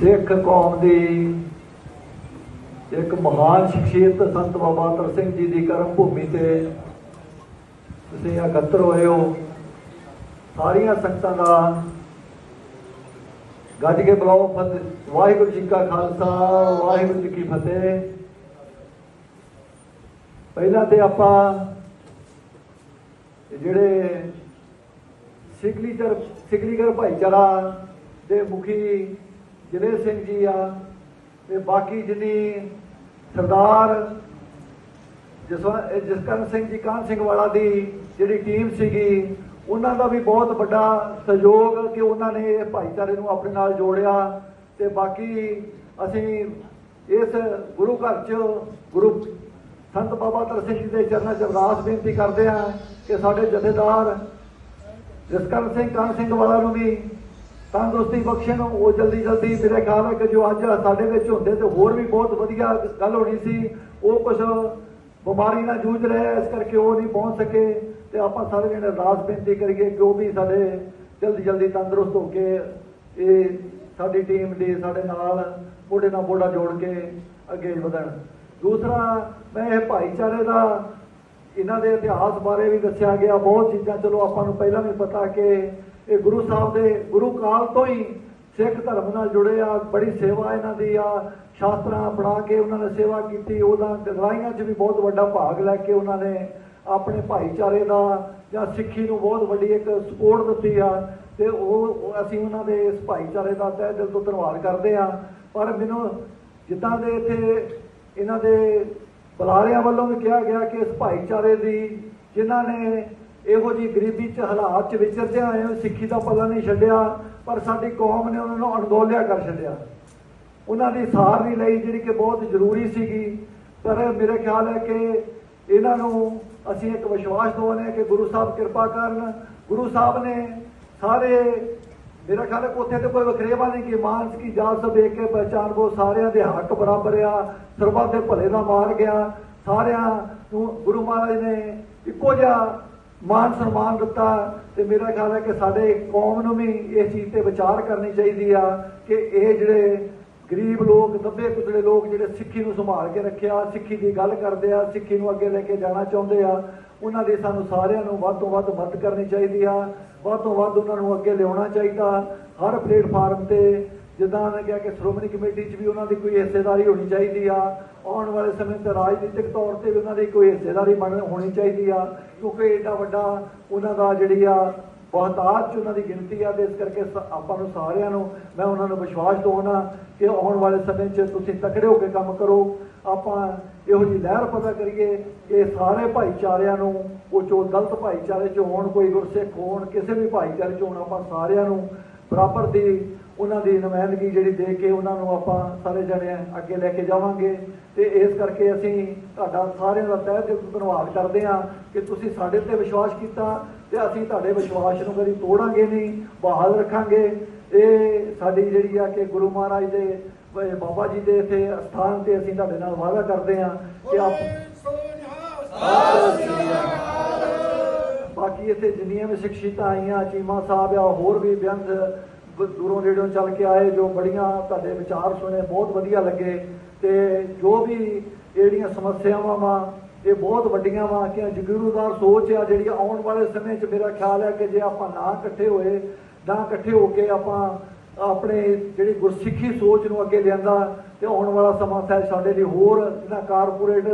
ਸਿੱਖ ਕੌਮ ਦੀ ਇੱਕ ਮਹਾਨ ਸ਼ਖਸੀਅਤ ਸੰਤ ਬਾਬਾ ਤਰ ਸਿੰਘ ਜੀ ਦੀ ਕਰਮ ਭੂਮੀ ਤੇ ਤੁਸੀਂ ਇਕੱਤਰ ਹੋਏ ਹੋ। ਸਾਰੀਆਂ ਸੰਗਤਾਂ ਦਾ ਗੱਜ ਕੇ ਬੁਲਾਓ। ਫਤਿਹ ਵਾਹਿਗੁਰੂ ਜੀ ਕਾ ਖਾਲਸਾ, ਵਾਹਿਗੁਰੂ ਜੀ ਕੀ ਫਤਿਹ। ਪਹਿਲਾਂ ਤੇ ਆਪਾਂ ਜਿਹੜੇ ਸਿਗਲੀਚਰ ਸਿਗਲੀਗਰ ਭਾਈਚਾਰਾ ਦੇ ਮੁਖੀ ਜਲੇ ਸਿੰਘ ਜੀ ਆ ਤੇ ਬਾਕੀ ਜਿੰਨੀ ਸਰਦਾਰ ਜਸਵੰਤ ਜਸਕਰਨ ਸਿੰਘ ਜੀ ਕਾਨ ਸਿੰਘ ਵਾਲਾ ਦੀ ਜਿਹੜੀ ਟੀਮ ਸੀਗੀ, ਉਹਨਾਂ ਦਾ ਵੀ ਬਹੁਤ ਵੱਡਾ ਸਹਿਯੋਗ ਕਿ ਉਹਨਾਂ ਨੇ ਇਹ ਭਾਈਚਾਰੇ ਨੂੰ ਆਪਣੇ ਨਾਲ ਜੋੜਿਆ ਤੇ ਬਾਕੀ ਅਸੀਂ ਇਸ ਗੁਰੂ ਘਰ ਚ ਗੁਰੂ ਸੰਤ ਬਾਬਾ ਤਰ ਸਿੰਘ ਜੀ ਦੇ ਚਰਨਾਂ 'ਚ ਅਰਦਾਸ ਬੇਨਤੀ ਕਰਦੇ ਹਾਂ ਕਿ ਸਾਡੇ ਜਥੇਦਾਰ ਜਸਕਰਨ ਸਿੰਘ ਕਾਨ ਸਿੰਘ ਵਾਲਾ ਨੂੰ ਵੀ ਤੰਦਰੁਸਤੀ ਬਖਸ਼ਣ, ਉਹ ਜਲਦੀ ਜਲਦੀ ਮੇਰੇ ਖਿਆਲ ਹੈ ਕਿ ਜੋ ਅੱਜ ਸਾਡੇ ਵਿੱਚ ਹੁੰਦੇ ਤੇ ਹੋਰ ਵੀ ਬਹੁਤ ਵਧੀਆ ਗੱਲ ਹੋਣੀ ਸੀ, ਉਹ ਕੁਝ ਬਿਮਾਰੀ ਨਾਲ ਜੂਝ ਰਿਹਾ ਇਸ ਕਰਕੇ ਉਹ ਨਹੀਂ ਪਹੁੰਚ ਸਕੇ ਤੇ ਆਪਾਂ ਸਾਰੇ ਜਣੇ ਅਰਦਾਸ ਬੇਨਤੀ ਕਰੀਏ ਕਿ ਉਹ ਵੀ ਸਾਡੇ ਜਲਦੀ ਜਲਦੀ ਤੰਦਰੁਸਤ ਹੋ ਕੇ ਇਹ ਸਾਡੀ ਟੀਮ ਦੇ ਸਾਡੇ ਨਾਲ ਮੋਢੇ ਨਾਲ ਮੋਢਾ ਜੋੜ ਕੇ ਅੱਗੇ ਵਧਣ। ਦੂਸਰਾ, ਮੈਂ ਇਹ ਭਾਈਚਾਰੇ ਦਾ ਇਹਨਾਂ ਦੇ ਇਤਿਹਾਸ ਬਾਰੇ ਵੀ ਦੱਸਿਆ ਗਿਆ, ਬਹੁਤ ਚੀਜ਼ਾਂ, ਚਲੋ ਆਪਾਂ ਨੂੰ ਪਹਿਲਾਂ ਵੀ ਪਤਾ ਕਿ ਇਹ ਗੁਰੂ ਸਾਹਿਬ ਦੇ ਗੁਰੂ ਕਾਲ ਤੋਂ ਹੀ ਸਿੱਖ ਧਰਮ ਨਾਲ ਜੁੜੇ ਆ, ਬੜੀ ਸੇਵਾ ਇਹਨਾਂ ਦੀ ਆ, ਸ਼ਾਸਤਰਾਂ ਪੜਾ ਕੇ ਉਹਨਾਂ ਨੇ ਸੇਵਾ ਕੀਤੀ ਉਹਨਾਂ ਲੜਾਈਆਂ 'ਚ ਵੀ ਬਹੁਤ ਵੱਡਾ ਭਾਗ ਲੈ ਕੇ ਉਹਨਾਂ ਨੇ ਆਪਣੇ ਭਾਈਚਾਰੇ ਦਾ ਜਾਂ ਸਿੱਖੀ ਨੂੰ ਬਹੁਤ ਵੱਡੀ ਇੱਕ ਸਪੋਰਟ ਦਿੱਤੀ ਆ ਤੇ ਉਹ ਉਹ ਅਸੀਂ ਉਹਨਾਂ ਦੇ ਇਸ ਭਾਈਚਾਰੇ ਦਾ ਤਹਿ ਦਿਲ ਤੋਂ ਧੰਨਵਾਦ ਕਰਦੇ ਆ। ਪਰ ਮੈਨੂੰ ਜਿੱਦਾਂ ਦੇ ਇੱਥੇ ਇਹਨਾਂ ਦੇ ਬੁਲਾਰਿਆਂ ਵੱਲੋਂ ਵੀ ਕਿਹਾ ਗਿਆ ਕਿ ਇਸ ਭਾਈਚਾਰੇ ਦੀ ਜਿਨ੍ਹਾਂ ਨੇ ਇਹੋ ਜੀ ਗਰੀਬੀ ਚ ਹਾਲਾਤ ਚ ਵਿਚਰਦੇ ਆਏ ਹੋ, ਸਿੱਖੀ ਦਾ ਪਤਾ ਨਹੀਂ ਛੱਡਿਆ, ਪਰ ਸਾਡੀ ਕੌਮ ਨੇ ਉਹਨਾਂ ਨੂੰ ਅਣਗੌਲਿਆ ਕਰ ਛੱਡਿਆ। ਉਹਨਾਂ ਦੀ ਸਾਰ ਨਹੀਂ ਲਈ, ਜਿਹੜੀ ਕਿ ਬਹੁਤ ਜ਼ਰੂਰੀ ਸੀਗੀ। ਪਰ ਮੇਰੇ ਖਿਆਲ ਹੈ ਕਿ ਇਹਨਾਂ ਨੂੰ ਅਸੀਂ ਇੱਕ ਵਿਸ਼ਵਾਸ ਦਵਾਉਂਦੇ ਹਾਂ ਕਿ ਗੁਰੂ ਸਾਹਿਬ ਕਿਰਪਾ ਕਰਨ। ਗੁਰੂ ਸਾਹਿਬ ਨੇ ਸਾਰੇ, ਮੇਰਾ ਖਿਆਲ ਹੈ ਉੱਥੇ ਤੇ ਕੋਈ ਵਖਰੇਵਾ ਨਹੀਂ ਕਿ, ਮਾਨਸ ਕੀ ਜਾਤ ਸਭ ਵੇਖ ਕੇ ਪਹਿਚਾਨ ਉਹ ਸਾਰਿਆਂ ਦੇ ਹੱਕ ਬਰਾਬਰ ਆ, ਸਰਬੱਤ ਦੇ ਭਲੇ ਦਾ ਮਾਰ ਗਿਆ ਸਾਰਿਆਂ ਨੂੰ ਗੁਰੂ ਮਹਾਰਾਜ ਨੇ ਇੱਕੋ ਜਿਹਾ ਮਾਨ ਸਨਮਾਨ ਦਿੱਤਾ ਤੇ ਮੇਰਾ ਖਿਆਲ ਹੈ ਕਿ ਸਾਡੇ ਕੌਮ ਨੂੰ ਵੀ ਇਸ ਚੀਜ਼ ਤੇ ਵਿਚਾਰ ਕਰਨੀ ਚਾਹੀਦੀ ਆ ਕਿ ਇਹ ਜਿਹੜੇ ਗਰੀਬ ਲੋਕ ਦੱਬੇ ਕੁਚਲੇ ਲੋਕ ਜਿਹੜੇ ਸਿੱਖੀ ਨੂੰ ਸੰਭਾਲ ਕੇ ਰੱਖਿਆ, ਸਿੱਖੀ ਦੀ ਗੱਲ ਕਰਦੇ ਆ, ਸਿੱਖੀ ਨੂੰ ਅੱਗੇ ਲੈ ਕੇ ਜਾਣਾ ਚਾਹੁੰਦੇ ਆ, ਉਹਨਾਂ ਦੀ ਸਾਨੂੰ ਸਾਰਿਆਂ ਨੂੰ ਵੱਧ ਤੋਂ ਵੱਧ ਮਦਦ ਕਰਨੀ ਚਾਹੀਦੀ ਆ, ਵੱਧ ਤੋਂ ਵੱਧ ਉਹਨਾਂ ਨੂੰ ਅੱਗੇ ਲਿਆਉਣਾ ਚਾਹੀਦਾ, ਹਰ ਪਲੇਟਫਾਰਮ ਤੇ ਜਿੱਦਾਂ ਮੈਂ ਕਿਹਾ ਕਿ ਸ਼੍ਰੋਮਣੀ ਕਮੇਟੀ 'ਚ ਵੀ ਉਹਨਾਂ ਦੀ ਕੋਈ ਹਿੱਸੇਦਾਰੀ ਹੋਣੀ ਚਾਹੀਦੀ ਆ, ਆਉਣ ਵਾਲੇ ਸਮੇਂ ਤੇ ਰਾਜਨੀਤਿਕ ਤੌਰ ਤੇ ਵੀ ਉਹਨਾਂ ਦੀ ਕੋਈ ਹਿੱਸੇਦਾਰੀ ਬਣ ਹੋਣੀ ਚਾਹੀਦੀ ਆ, ਕਿਉਂਕਿ ਏਡਾ ਵੱਡਾ ਉਹਨਾਂ ਦਾ ਜਿਹੜੀ ਆ ਬਹੁਤਾਤ ਚ ਉਹਨਾਂ ਦੀ ਗਿਣਤੀ ਆ ਤੇ ਇਸ ਕਰਕੇ ਸ- ਆਪਾਂ ਨੂੰ ਸਾਰਿਆਂ ਨੂੰ ਮੈਂ ਉਹਨਾਂ ਨੂੰ ਵਿਸ਼ਵਾਸ ਦਵਾਉਣਾ ਕਿ ਆਉਣ ਵਾਲੇ ਸਮੇਂ 'ਚ ਤੁਸੀਂ ਤਕੜੇ ਹੋ ਕੇ ਕੰਮ ਕਰੋ। ਆਪਾਂ ਇਹੋ ਜੀ ਲਹਿਰ ਪਤਾ ਕਰੀਏ ਕਿ ਸਾਰੇ ਭਾਈਚਾਰਿਆਂ ਨੂੰ, ਉਹ ਚੋਂ ਗਲਤ ਭਾਈਚਾਰੇ 'ਚ ਹੋਣ, ਕੋਈ ਗੁਰਸਿੱਖ ਹੋਣ, ਕਿਸੇ ਵੀ ਭਾਈਚਾਰੇ 'ਚ ਹੋਣ, ਆਪਾਂ ਸਾਰਿਆਂ ਨੂੰ ਬਰਾਬਰ ਦੀ ਉਹਨਾਂ ਦੀ ਨੁਮਾਇੰਦਗੀ ਜਿਹੜੀ ਦੇ ਕੇ ਉਹਨਾਂ ਨੂੰ ਆਪਾਂ ਸਾਰੇ ਜਣੇ ਅੱਗੇ ਲੈ ਕੇ ਜਾਵਾਂਗੇ। ਤੇ ਇਸ ਕਰਕੇ ਅਸੀਂ ਤੁਹਾਡਾ ਸਾਰਿਆਂ ਦਾ ਤਹਿ ਦਿਲ ਧੰਨਵਾਦ ਕਰਦੇ ਹਾਂ ਕਿ ਤੁਸੀਂ ਸਾਡੇ ਤੇ ਵਿਸ਼ਵਾਸ ਕੀਤਾ ਤੇ ਅਸੀਂ ਤੁਹਾਡੇ ਵਿਸ਼ਵਾਸ ਨੂੰ ਕਦੀ ਤੋੜਾਂਗੇ ਨਹੀਂ ਬਹਾਲ ਰੱਖਾਂਗੇ। ਇਹ ਸਾਡੀ ਜਿਹੜੀ ਆ ਕਿ ਗੁਰੂ ਮਹਾਰਾਜ ਦੇ ਬਾਬਾ ਜੀ ਦੇ ਇੱਥੇ ਸਥਾਨ ਤੇ ਅਸੀਂ ਤੁਹਾਡੇ ਨਾਲ ਵਾਅਦਾ ਕਰਦੇ ਹਾਂ ਕਿ ਆਪ ਬਾਕੀ ਇੱਥੇ ਜਿੰਨੀਆਂ ਵੀ ਸ਼ਖਸੀਅਤਾਂ ਆਈਆਂ ਚੀਮਾ ਸਾਹਿਬ ਆ ਹੋਰ ਵੀ ਬੇਅੰਤ ਬ- ਦੂਰੋਂ ਰੇਡੀਓ ਚੱਲ ਕੇ ਆਏ, ਜੋ ਬੜੀਆਂ ਤੁਹਾਡੇ ਵਿਚਾਰ ਸੁਣੇ, ਬਹੁਤ ਵਧੀਆ ਲੱਗੇ। ਤੇ ਜੋ ਵੀ ਜਿਹੜੀਆਂ ਸਮੱਸਿਆਵਾਂ ਵਾ, ਇਹ ਬਹੁਤ ਵੱਡੀਆਂ ਵਾ ਕਿ ਜਗੀਰੂਦਾਰ ਸੋਚ ਆ, ਜਿਹੜੀ ਆਉਣ ਵਾਲੇ ਸਮੇਂ 'ਚ ਮੇਰਾ ਖਿਆਲ ਹੈ ਕਿ ਜੇ ਆਪਾਂ ਨਾ ਇਕੱਠੇ ਹੋਏ ਨਾ ਇਕੱਠੇ ਹੋ ਕੇ ਆਪਾਂ ਆਪਣੇ ਜਿਹੜੀ ਗੁਰਸਿੱਖੀ ਸੋਚ ਨੂੰ ਅੱਗੇ ਲਿਆਂਦਾ ਤੇ ਆਉਣ ਵਾਲਾ ਸਮਾਂ ਤਾਂ ਸਾਡੇ ਲਈ ਹੋਰ ਜਿਹੜਾ ਕਾਰਪੋਰੇਟ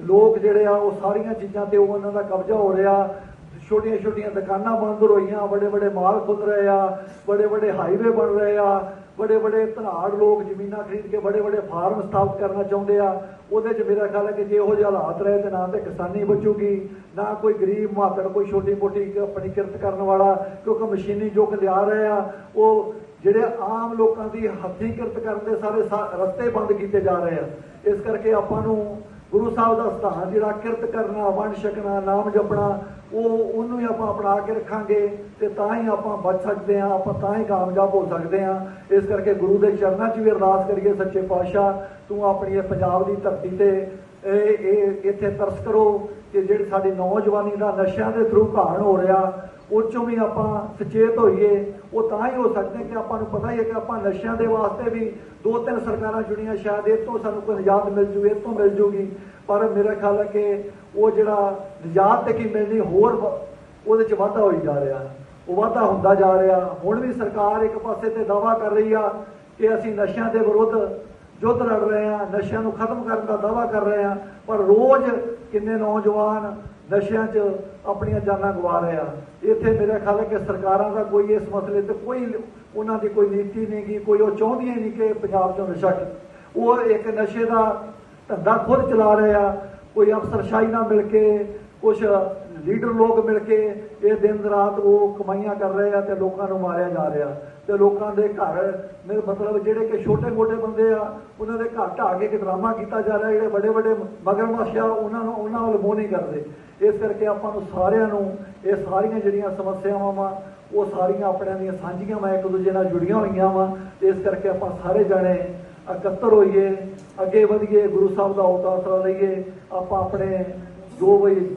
ਲੋਕ ਜਿਹੜੇ ਆ, ਉਹ ਸਾਰੀਆਂ ਚੀਜ਼ਾਂ ਤੇ ਉਹ ਉਹਨਾਂ ਦਾ ਕਬਜ਼ਾ ਹੋ ਰਿਹਾ। ਛੋਟੀਆਂ ਛੋਟੀਆਂ ਦੁਕਾਨਾਂ ਬੰਦ ਹੋਈਆਂ ਬੜੇ ਬੜੇ ਮਾਲ ਖੁੱਲ ਰਹੇ ਆ ਬੜੇ ਬੜੇ ਹਾਈਵੇ ਬਣ ਰਹੇ ਆ ਬੜੇ ਬੜੇ ਧਨਾੜ ਲੋਕ ਜ਼ਮੀਨਾਂ ਖਰੀਦ ਕੇ ਬੜੇ ਬੜੇ ਫਾਰਮ ਸਥਾਪਿਤ ਕਰਨਾ ਚਾਹੁੰਦੇ ਆ। ਉਹਦੇ 'ਚ ਮੇਰਾ ਖਿਆਲ ਹੈ ਕਿ ਜੇ ਇਹੋ ਜਿਹੇ ਹਾਲਾਤ ਰਹੇ ਤੇ ਨਾ ਤੇ ਕਿਸਾਨੀ ਬਚੂਗੀ, ਨਾ ਕੋਈ ਗਰੀਬ ਮਾਤੜ, ਕੋਈ ਛੋਟੀ ਮੋਟੀ ਆਪਣੀ ਕਿਰਤ ਕਰਨ ਵਾਲਾ, ਕਿਉਂਕਿ ਮਸ਼ੀਨੀ ਯੁੱਗ ਲਿਆ ਰਹੇ ਆ, ਉਹ ਜਿਹੜੇ ਆਮ ਲੋਕਾਂ ਦੀ ਹੱਥੀਂ ਕਿਰਤ ਕਰਨ ਦੇ ਸਾਰੇ ਸਾ- ਰਸਤੇ ਬੰਦ ਕੀਤੇ ਜਾ ਰਹੇ ਆ। ਇਸ ਕਰਕੇ ਆਪਾਂ ਨੂੰ ਗੁਰੂ ਸਾਹਿਬ ਦਾ ਸਥਾਨ ਜਿਹੜਾ ਕਿਰਤ ਕਰਨਾ, ਵੰਡ ਛਕਣਾ, ਨਾਮ ਜਪਣਾ, ਉਹ ਉਹਨੂੰ ਹੀ ਆਪਾਂ ਅਪਣਾ ਕੇ ਰੱਖਾਂਗੇ ਤੇ ਤਾਂ ਹੀ ਆਪਾਂ ਬਚ ਸਕਦੇ ਹਾਂ, ਆਪਾਂ ਤਾਂ ਹੀ ਕਾਮਯਾਬ ਹੋ ਸਕਦੇ ਹਾਂ। ਇਸ ਕਰਕੇ ਗੁਰੂ ਦੇ ਚਰਨਾਂ 'ਚ ਵੀ ਅਰਦਾਸ ਕਰੀਏ, ਸੱਚੇ ਪਾਤਸ਼ਾਹ, ਤੂੰ ਆਪਣੀ ਇਹ ਪੰਜਾਬ ਦੀ ਧਰਤੀ ਤੇ ਇਹ ਇਹ, ਇੱਥੇ ਤਰਸ ਕਰੋ ਕਿ ਜਿਹੜੀ ਸਾਡੀ ਨੌਜਵਾਨੀ ਦਾ ਨਸ਼ਿਆਂ ਦੇ ਥਰੂ ਘਾਣ ਹੋ ਰਿਹਾ ਉਹ 'ਚੋਂ ਵੀ ਆਪਾਂ ਸੁਚੇਤ ਹੋਈਏ, ਉਹ ਤਾਂ ਹੀ ਹੋ ਸਕਦੇ ਕਿ ਆਪਾਂ ਨੂੰ ਪਤਾ ਹੀ ਹੈ ਕਿ ਆਪਾਂ ਨਸ਼ਿਆਂ ਦੇ ਵਾਸਤੇ ਵੀ ਦੋ ਤਿੰਨ ਸਰਕਾਰਾਂ ਜੁੜੀਆਂ, ਸ਼ਾਇਦ ਇਹ ਤੋਂ ਸਾਨੂੰ ਕੋਈ ਨਿਜਾਤ ਮਿਲ ਜੂ ਇਹ ਤੋਂ ਮਿਲ ਜੂਗੀ। ਪਰ ਮੇਰਾ ਖਿਆਲ ਹੈ ਕਿ ਉਹ ਜਿਹੜਾ ਨਿਜਾਤ ਤੇ ਕੀ ਮਿਲਣੀ, ਹੋਰ ਉਹਦੇ 'ਚ ਵਾਧਾ ਹੋਈ ਜਾ ਰਿਹਾ। ਉਹ ਵਾਧਾ ਹੁੰਦਾ ਜਾ ਰਿਹਾ। ਹੁਣ ਵੀ ਸਰਕਾਰ ਇੱਕ ਪਾਸੇ ਤੇ ਦਾਵਾ ਕਰ ਰਹੀ ਆ ਕਿ ਅਸੀਂ ਨਸ਼ਿਆਂ ਦੇ ਵਿਰੁੱਧ ਯੁੱਧ ਲੜ ਰਹੇ ਆ ਨਸ਼ਿਆਂ ਨੂੰ ਖਤਮ ਕਰਨ ਦਾ ਦਾਵਾ ਕਰ ਰਹੇ ਆ ਪਰ ਰੋਜ਼ ਕਿੰਨੇ ਨੌਜਵਾਨ ਨਸ਼ਿਆਂ 'ਚ ਆਪਣੀਆਂ ਜਾਨਾਂ ਗਵਾ ਰਹੇ ਆ। ਇੱਥੇ ਮੇਰੇ ਖਿਆਲ ਹੈ ਕਿ ਸਰਕਾਰਾਂ ਦਾ ਕੋਈ ਇਸ ਮਸਲੇ ਤੇ ਕੋਈ ਉਹਨਾਂ ਦੀ ਕੋਈ ਨੀਤੀ ਨਹੀਂ ਗੀ, ਕੋਈ ਉਹ ਚਾਹੁੰਦੀਆਂ ਨਹੀਂ ਕਿ ਪੰਜਾਬ 'ਚੋਂ ਨਸ਼ਾ ਉਹ ਇੱਕ ਨਸ਼ੇ ਦਾ ਧੰਦਾ ਖੁਦ ਚਲਾ ਰਹੇ ਆ। ਕੋਈ ਅਫਸਰਸ਼ਾਹੀ ਨਾਲ ਮਿਲ ਕੇ ਕੁਝ ਲੀਡਰ ਲੋਕ ਮਿਲ ਕੇ ਇਹ ਦਿਨ ਰਾਤ ਉਹ ਕਮਾਈਆਂ ਕਰ ਰਹੇ ਆ ਤੇ ਲੋਕਾਂ ਨੂੰ ਮਾਰਿਆ ਜਾ ਰਿਹਾ। ਤੇ ਲੋਕਾਂ ਦੇ ਘਰ ਮੇਰੇ ਮਤਲਬ ਜਿਹੜੇ ਕਿ ਛੋਟੇ ਮੋਟੇ ਬੰਦੇ ਆ, ਉਹਨਾਂ ਦੇ ਘਰ ਢਾਹ ਕੇ ਇੱਕ ਡਰਾਮਾ ਕੀਤਾ ਜਾ ਰਿਹਾ, ਜਿਹੜੇ ਵੱਡੇ ਵੱਡੇ ਮਗਰਮੱਛ ਆ, ਉਹਨਾਂ ਨੂੰ ਉਹਨਾਂ ਵੱਲ ਮੋਹ ਨਹੀਂ ਕਰਦੇ। ਇਸ ਕਰਕੇ ਆਪਾਂ ਨੂੰ ਸਾਰਿਆਂ ਨੂੰ ਇਹ ਸਾਰੀਆਂ ਜਿਹੜੀਆਂ ਸਮੱਸਿਆਵਾਂ ਵਾ, ਉਹ ਸਾਰੀਆਂ ਆਪਣਿਆਂ ਦੀਆਂ ਸਾਂਝੀਆਂ ਵਾ, ਇੱਕ ਦੂਜੇ ਨਾਲ ਜੁੜੀਆਂ ਹੋਈਆਂ ਵਾ। ਇਸ ਕਰਕੇ ਆਪਾਂ ਸਾਰੇ ਜਾਣੇ ਇਕੱਤਰ ਹੋਈਏ, ਅੱਗੇ ਵਧੀਏ, ਗੁਰੂ ਸਾਹਿਬ ਦਾ ਅਵਤਾਰ ਲਈਏ। ਆਪਾਂ ਆਪਣੇ ਜੋ ਵੀ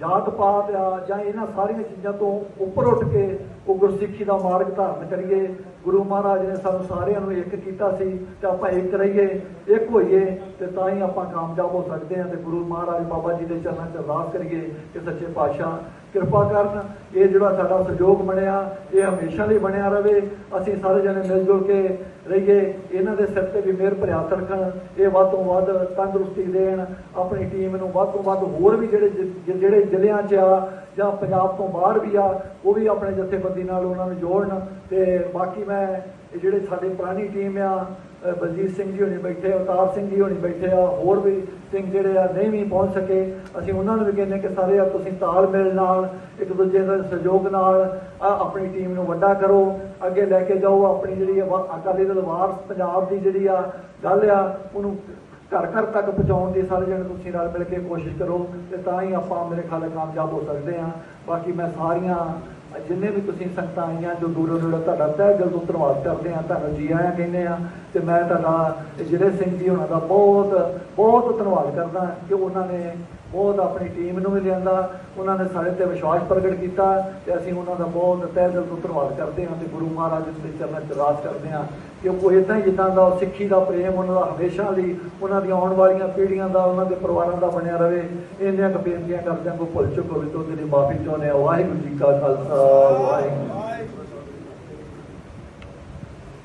ਜਾਤ ਪਾਤ ਆ ਜਾਂ ਇਹਨਾਂ ਸਾਰੀਆਂ ਚੀਜ਼ਾਂ ਤੋਂ ਉੱਪਰ ਉੱਠ ਕੇ ਉਹ ਗੁਰਸਿੱਖੀ ਦਾ ਮਾਰਗ ਧਾਰਨ ਕਰੀਏ। ਗੁਰੂ ਮਹਾਰਾਜ ਨੇ ਸਾਨੂੰ ਸਾਰਿਆਂ ਨੂੰ ਇੱਕ ਕੀਤਾ ਸੀ ਤੇ ਆਪਾਂ ਇੱਕ ਰਹੀਏ, ਇੱਕ ਹੋਈਏ ਤੇ ਤਾਂ ਹੀ ਆਪਾਂ ਕਾਮਯਾਬ ਹੋ ਸਕਦੇ ਹਾਂ ਤੇ ਗੁਰੂ ਮਹਾਰਾਜ ਬਾਬਾ ਜੀ ਦੇ ਚਰਨਾਂ 'ਚ ਅਰਦਾਸ ਕਰੀਏ ਕਿ ਸੱਚੇ ਪਾਤਸ਼ਾਹ ਕਿਰਪਾ ਕਰਨ, ਇਹ ਜਿਹੜਾ ਸਾਡਾ ਸਹਿਯੋਗ ਬਣਿਆ, ਇਹ ਹਮੇਸ਼ਾ ਲਈ ਬਣਿਆ ਰਹੇ ਅਸੀਂ ਸਾਰੇ ਜਣੇ ਮਿਲ ਜੁਲ ਕੇ ਰਹੀਏ, ਇਹਨਾਂ ਦੇ ਸਿਰ ਤੇ ਵੀ ਮਿਹਰ ਭਰਿਆ ਰੱਖਣ ਇਹ ਵੱਧ ਤੋਂ ਵੱਧ ਤੰਦਰੁਸਤੀ ਦੇਣ, ਆਪਣੀ ਟੀਮ ਨੂੰ ਵੱਧ ਤੋਂ ਵੱਧ ਹੋਰ ਵੀ ਜਿਹੜੇ ਜਿਹੜੇ ਜ਼ਿਲ੍ਹਿਆਂ 'ਚ ਆ, ਜਾਂ ਪੰਜਾਬ ਤੋਂ ਬਾਹਰ ਵੀ ਆ, ਉਹ ਵੀ ਆਪਣੇ ਜਥੇਬੰਦੀ ਨਾਲ ਉਹਨਾਂ ਨੂੰ ਜੋੜਨ। ਤੇ ਬਾਕੀ ਮੈਂ ਇਹ ਜਿਹੜੇ ਸਾਡੀ ਪੁਰਾਣੀ ਟੀਮ ਆ ਬਲਜੀਤ ਸਿੰਘ ਜੀ ਹੋਣੀ ਬੈਠੇ ਆ, ਅਵਤਾਰ ਸਿੰਘ ਜੀ ਹੋਣੀ ਬੈਠੇ ਆ ਹੋਰ ਵੀ ਸਿੰਘ ਜਿਹੜੇ ਆ ਨਹੀਂ ਵੀ ਪਹੁੰਚ ਸਕੇ। ਅਸੀਂ ਉਹਨਾਂ ਨੂੰ ਵੀ ਕਹਿੰਦੇ ਕਿ ਸਾਰੇ ਆ ਤੁਸੀਂ ਤਾਲਮੇਲ ਨਾਲ ਇੱਕ ਦੂਜੇ ਦੇ ਸਹਿਯੋਗ ਨਾਲ ਆਪਣੀ ਟੀਮ ਨੂੰ ਵੱਡਾ ਕਰੋ ਅੱਗੇ ਲੈ ਕੇ ਜਾਓ ਆਪਣੀ ਜਿਹੜੀ ਆ ਵਾ- ਅਕਾਲੀ ਦਲ ਵਾਰਸ ਪੰਜਾਬ ਦੀ ਜਿਹੜੀ ਆ ਗੱਲ ਆ ਉਹਨੂੰ ਘਰ ਘਰ ਤੱਕ ਪਹੁੰਚਾਉਣ ਦੀ ਸਾਰੇ ਜਣੇ ਤੁਸੀਂ ਨਾਲ ਮਿਲ ਕੇ ਕੋਸ਼ਿਸ਼ ਕਰੋ ਤੇ ਤਾਂ ਹੀ ਆਪਾਂ ਮੇਰੇ ਖਿਆਲ ਕਾਮਯਾਬ ਹੋ ਸਕਦੇ ਹਾਂ। ਬਾਕੀ ਮੈਂ ਸਾਰੀਆਂ ਜਿੰਨੇ ਵੀ ਤੁਸੀਂ ਸੰਗਤਾਂ ਆਈਆਂ, ਜੋ ਦੂਰੋਂ ਦੂਰੋਂ ਤੁਹਾਡਾ ਤਹਿ ਦਿਲ ਤੋਂ ਧੰਨਵਾਦ ਕਰਦੇ ਹਾਂ, ਤੁਹਾਨੂੰ ਜੀ ਆਇਆਂ ਕਹਿੰਦੇ ਆ ਤੇ ਮੈਂ ਤੁਹਾਡਾ, ਜਿਹੜੇ ਸਿੰਘ ਜੀ ਉਹਨਾਂ ਦਾ ਬਹੁਤ ਬਹੁਤ ਧੰਨਵਾਦ ਕਰਦਾ ਕਿ ਉਹਨਾਂ ਨੇ ਬਹੁਤ ਆਪਣੀ ਟੀਮ ਨੂੰ ਵੀ ਲਿਆਂਦਾ, ਉਹਨਾਂ ਨੇ ਸਾਡੇ ਤੇ ਵਿਸ਼ਵਾਸ ਪ੍ਰਗਟ ਕੀਤਾ ਤੇ ਅਸੀਂ ਉਹਨਾਂ ਦਾ ਬਹੁਤ ਤਹਿ ਦਿਲ ਤੋਂ ਧੰਨਵਾਦ ਕਰਦੇ ਹਾਂ ਤੇ ਗੁਰੂ ਮਹਾਰਾਜ ਦੇ ਚਰਨਾਂ 'ਚ ਅਰਦਾਸ ਕਰਦੇ ਹਾਂ ਕਿ ਉਹ ਇਦਾਂ ਹੀ ਜਿੱਦਾਂ ਦਾ ਉਹ ਸਿੱਖੀ ਦਾ ਪ੍ਰੇਮ ਉਹਨਾਂ ਦਾ ਹਮੇਸ਼ਾ ਲਈ ਉਹਨਾਂ ਦੀਆਂ ਆਉਣ ਵਾਲੀਆਂ ਪੀੜ੍ਹੀਆਂ ਦਾ, ਉਹਨਾਂ ਦੇ ਪਰਿਵਾਰਾਂ ਦਾ ਬਣਿਆ ਰਵੇ ਇੰਨੀਆਂ ਕੁ ਬੇਨਤੀਆਂ ਕਰਦਿਆਂ ਕੋ ਭੁੱਲ ਚੁੱਕ ਹੋਵੇ ਤਾਂ ਉਹਦੀ ਮਾਫੀ ਚਾਹੁੰਦੇ ਹਾਂ। ਵਾਹਿਗੁਰੂ ਜੀ ਕਾ ਖਾਲਸਾ, ਵਾਹਿਗੁਰੂ ਜੀ